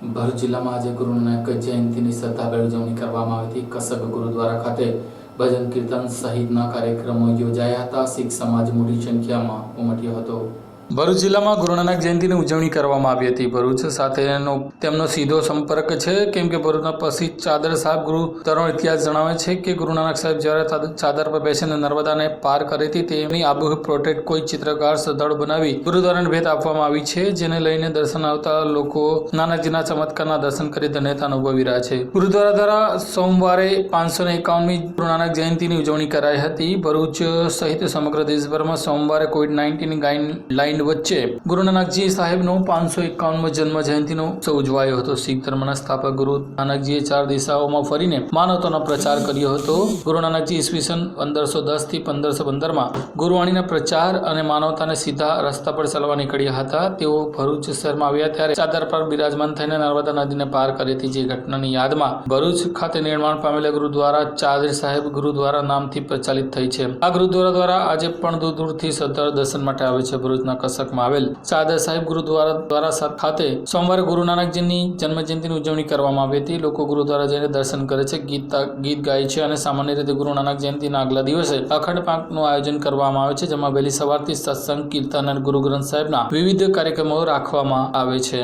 ભરૂચ જિલ્લામાં આજે ગુરુ નાનક જયંતિની શ્રદ્ધાભેર ઉજવણી કરવામાં આવી હતી. કસક ગુરુદ્વારા ખાતે ભજન કીર્તન સહિતના કાર્યક્રમો યોજાયા હતા. શીખ સમાજ મોટી સંખ્યામાં ઉમટ્યો હતો. ભરૂચ જિલ્લામાં ગુરુ નાનક જયંતિની ઉજવણી કરવામાં આવી હતી. ભરૂચ સાથેનો તેમનો સીધો સંપર્ક છે. કેમ કે ભરૂચના પ્રસિદ્ધ ચાદર સાહેબ ગુરુ તરણ ઇતિહાસ જણાવે છે કે ગુરુ નાનક સાહેબ જ્યારે ચાદર પર બેસીને નર્મદાને પાર કરી હતી, તેમની આબુહ પ્રોટેક્ટ કોઈ ચિત્રકાર શ્રદ્ધાળુ બનાવી ગુરુદ્વારાને ભેટ આપવામાં આવી છે, જેને લઈને દર્શન આવતા લોકો નાનકજીના ચમત્કારના દર્શન કરી ધન્યતા અનુભવી રહ્યા છે. ગુરુદ્વારા દ્વારા સોમવારે પાંચસો ને એકાવનમી ગુરુ નાનક જયંતિની ઉજવણી કરાઈ હતી. ભરૂચ સહિત સમગ્ર દેશભરમાં સોમવારે કોવિડ નાઇન્ટીન ગાઈડલાઇન વચ્ચે ગુરુ સાહેબનો પાંચસો એકાવનમો જન્મ જયંતિનો ઉત્સવ ઉજવાયો હતો. શીખ ધર્મના સ્થાપક ગુરુ નાનકજીએ ચાર દિશાઓમાં ફરીને માનવતાનો પ્રચાર કર્યો હતો. ગુરુ ઈસવીસન પંદરસો દસથી પંદરસો પંદરમાં ગુરુવાણીના પ્રચાર અને માનવતાને સીધા રસ્તા પર ચાલવા નીકળ્યા હતા. તેઓ ભરૂચ શહેરમાં આવ્યા ત્યારે ચાદર પર બિરાજમાન થઈને નર્મદા નદીને પાર કરી હતી. જે ઘટનાની યાદમાં ભરૂચ ખાતે નિર્માણ પામેલા ગુરુદ્વારા ચાદર સાહેબ ગુરુદ્વારા નામથી પ્રચાલિત થઈ છે. આ ગુરુદ્વારા દ્વારા આજે પણ દૂર દૂરથી શ્રદ્ધાળુ દર્શન માટે આવે છે. ભરૂચના કસકમાં આવેલ સાદર સાહેબ ગુરુદ્વારા દ્વારા ખાતે સોમવારે ગુરુ નાનકજીની જન્મજયંતિની ઉજવણી કરવામાં આવી હતી. લોકો ગુરુદ્વારા જઈને દર્શન કરે છે, ગીત ગીત ગાય છે અને સામાન્ય રીતે ગુરુ નાનક જયંતિના આગલા દિવસે અખંડ પાંખનું આયોજન કરવામાં આવે છે, જેમાં વહેલી સવારથી સત્સંગ, કીર્તન અને ગુરુ ગ્રંથ સાહેબના વિવિધ કાર્યક્રમો રાખવામાં આવે છે.